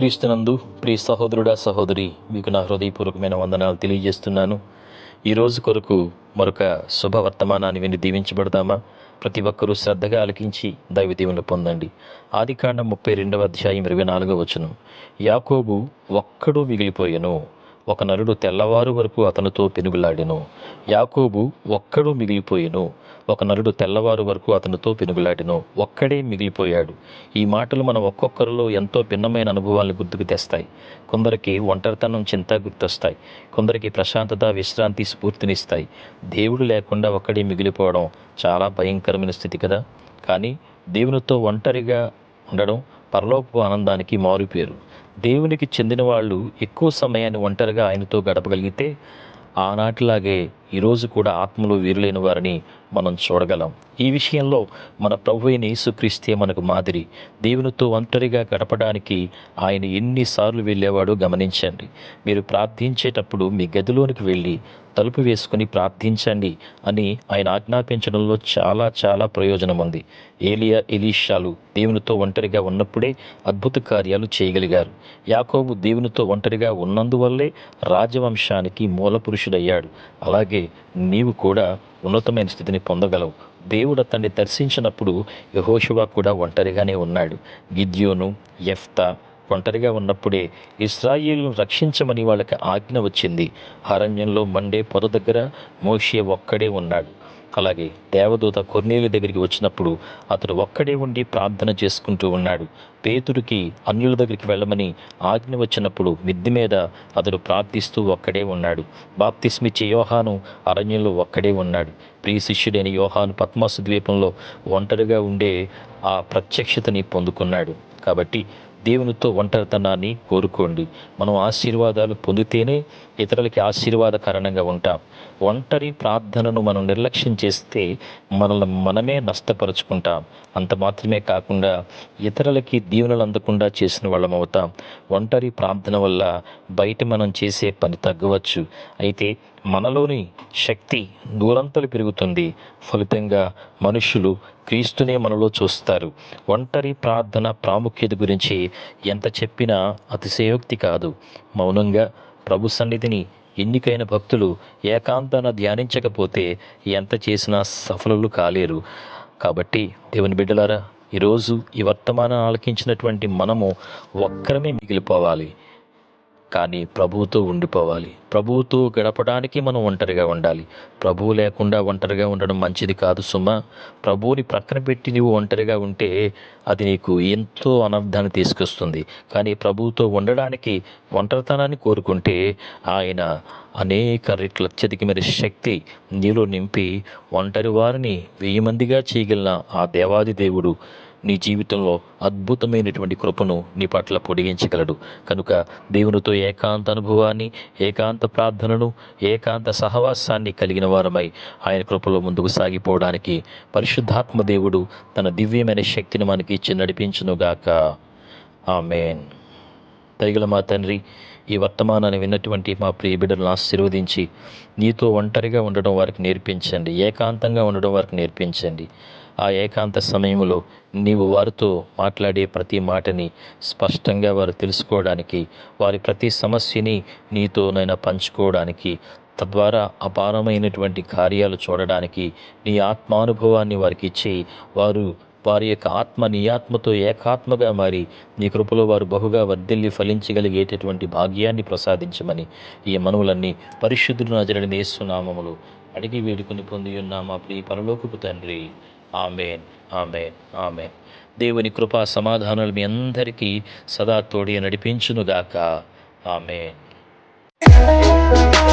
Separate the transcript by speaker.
Speaker 1: క్రీస్తునందు ప్రియ సహోదరుడా సహోదరి మీకు నా హృదయపూర్వకమైన వందనాలు తెలియజేస్తున్నాను. ఈ రోజు కొరకు మరొక శుభవర్తమానాన్ని విని దీవించబడదామా? ప్రతి ఒక్కరూ శ్రద్ధగా ఆలకించి దైవ దీవెనలు పొందండి. ఆది కాండం ముప్పై రెండవ అధ్యాయం ఇరవై నాలుగవ వచనం. యాకోబు ఒక్కడూ మిగిలిపోయాను. ఒక నరుడు తెల్లవారు వరకు అతనితో పెనుగులాడెను. యాకోబు ఒక్కడు మిగిలిపోయెను. ఒక నరుడు తెల్లవారు వరకు అతనితో పెనుగులాడెను. ఒక్కడే మిగిలిపోయాడు. ఈ మాటలు మన ఒక్కొక్కరిలో ఎంతో భిన్నమైన అనుభవాలను గుర్తుకు తెస్తాయి. కొందరికి ఒంటరితనం చింత గుర్తొస్తాయి. కొందరికి ప్రశాంతత విశ్రాంతి స్ఫూర్తినిస్తాయి. దేవుడు లేకుండా ఒక్కడే మిగిలిపోవడం చాలా భయంకరమైన స్థితి కదా? కానీ దేవునితో ఒంటరిగా ఉండడం పరలోకపు ఆనందానికి మారుపేరు. దేవునికి చెందిన వాళ్ళు ఎక్కువ సమయాన్ని ఒంటరిగా ఆయనతో గడపగలిగితే ఆనాటిలాగే ఈరోజు కూడా ఆత్మలో వీరులైన వారిని మనం చూడగలం. ఈ విషయంలో మన ప్రభు అయిన యేసుక్రీస్తే మనకు మాదిరి. దేవునితో ఒంటరిగా గడపడానికి ఆయన ఎన్నిసార్లు వెళ్ళేవాడో గమనించండి. మీరు ప్రార్థించేటప్పుడు మీ గదిలోనికి వెళ్ళి తలుపు వేసుకుని ప్రార్థించండి అని ఆయన ఆజ్ఞాపించడంలో చాలా చాలా ప్రయోజనం ఉంది. ఏలియా ఎలీషాలు దేవునితో ఒంటరిగా ఉన్నప్పుడే అద్భుత కార్యాలు చేయగలిగారు. యాకోబు దేవునితో ఒంటరిగా ఉన్నందువల్లే రాజవంశానికి మూల పురుషుడయ్యాడు అలాగే నీవు కూడా ఉన్నతమైన స్థితిని పొందగలవు. దేవుడు అతన్ని దర్శించినప్పుడు యహోషువా కూడా ఒంటరిగానే ఉన్నాడు. గిద్యోను ఎఫ్తా ఒంటరిగా ఉన్నప్పుడే ఇస్రాయిల్ను రక్షించమని వాళ్ళకి ఆజ్ఞ వచ్చింది. అరణ్యంలో మండే పొద దగ్గర మోషే ఒక్కడే ఉన్నాడు. అలాగే దేవదూత కొర్నేలు దగ్గరికి వచ్చినప్పుడు అతడు ఒక్కడే ఉండి ప్రార్థన చేసుకుంటూ ఉన్నాడు. పేతుడికి అన్యుల దగ్గరికి వెళ్ళమని ఆజ్ఞ వచ్చినప్పుడు మిద్ది మీద అతడు ప్రార్థిస్తూ ఒక్కడే ఉన్నాడు. బాప్తిస్మిచ్చే యోహాను అరణ్యంలో ఒక్కడే ఉన్నాడు. ప్రియ శిష్యుడైన యోహాను పద్మాసు ద్వీపంలో ఒంటరిగా ఉండే ఆ ప్రత్యక్షతని పొందుకున్నాడు. కాబట్టి దేవునితో ఒంటరితనాన్ని కోరుకోండి. మనం ఆశీర్వాదాలు పొందితేనే ఇతరులకి ఆశీర్వాద కారణంగా ఉంటాం. ఒంటరి ప్రార్థనను మనం నిర్లక్ష్యం చేస్తే మనల్ని మనమే నష్టపరుచుకుంటాం. అంత మాత్రమే కాకుండా ఇతరులకి దీవెనలు అందకుండా చేసిన వాళ్ళం అవుతాం. ఒంటరి ప్రార్థన వల్ల బయట మనం చేసే పని తగ్గవచ్చు. అయితే మనలోని శక్తి దూరంతలు పెరుగుతుంది. ఫలితంగా మనుషులు క్రీస్తునే మనలో చూస్తారు. ఒంటరి ప్రార్థన ప్రాముఖ్యత గురించి ఎంత చెప్పినా అతిశయోక్తి కాదు. మౌనంగా ప్రభు సన్నిధిని ఎన్నికైన భక్తులు ఏకాంతాన ధ్యానించకపోతే ఎంత చేసినా సఫలులు కాలేరు. కాబట్టి దేవుని బిడ్డలారా ఈరోజు ఈ వర్తమానం ఆలకించినటువంటి మనము ఒక్కరమే మిగిలిపోవాలి. కానీ ప్రభువుతో ఉండిపోవాలి. ప్రభువుతో గడపడానికి మనం ఒంటరిగా ఉండాలి. ప్రభువు లేకుండా ఒంటరిగా ఉండడం మంచిది కాదు సుమా. ప్రభువుని ప్రక్కన పెట్టి నువ్వు ఒంటరిగా ఉంటే అది నీకు ఎంతో అనర్థాన్ని తీసుకొస్తుంది. కానీ ప్రభువుతో ఉండడానికి ఒంటరితనాన్ని కోరుకుంటే ఆయన అనేక రెట్ల అత్యధికమైన శక్తి నీలో నింపి ఒంటరి వారిని వెయ్యి మందిగా చేయగలిగిన ఆ దేవాది దేవుడు నీ జీవితంలో అద్భుతమైనటువంటి కృపను నీ పట్ల పొడిగించగలడు. కనుక దేవునితో ఏకాంత అనుభవాన్ని ఏకాంత ప్రార్థనను ఏకాంత సహవాసాన్ని కలిగిన వారమై ఆయన కృపలో ముందుకు సాగిపోవడానికి పరిశుద్ధాత్మ దేవుడు తన దివ్యమైన శక్తిని మనకి ఇచ్చి నడిపించునుగాక. ఆమెన్. దయగల మా తండ్రి ఈ వర్తమానాన్ని విన్నటువంటి మా ప్రియ బిడ్డలను ఆశీర్వదించి నీతో ఒంటరిగా ఉండడం వారికి నేర్పించండి ఏకాంతంగా ఉండడం వారికి నేర్పించండి. ఆ ఏకాంత సమయంలో నీవు వారితో మాట్లాడే ప్రతి మాటని స్పష్టంగా వారు తెలుసుకోవడానికి వారి ప్రతి సమస్యని నీతోనైనా పంచుకోవడానికి తద్వారా అపారమైనటువంటి కార్యాలు చూడడానికి నీ ఆత్మానుభవాన్ని వారికి ఇచ్చి వారు వారి యొక్క ఆత్మ నీ ఆత్మతో ఏకాత్మగా మారి నీ కృపలో వారు బహుగా వర్ధిల్లి ఫలించగలిగేటటువంటి భాగ్యాన్ని ప్రసాదించమని ఈ మనవులన్నీ పరిశుద్ధుడు నజరని నేస్తున్నామములు అడిగి వేడుకొని పొంది ఉన్నామా ప్రియ పరలోకపు తండ్రి. Amen amen amen. దేవుని కృపా సమాధానాలు మీ అందరికీ సదా తోడి నడిపించునుగాక. ఆమెన్.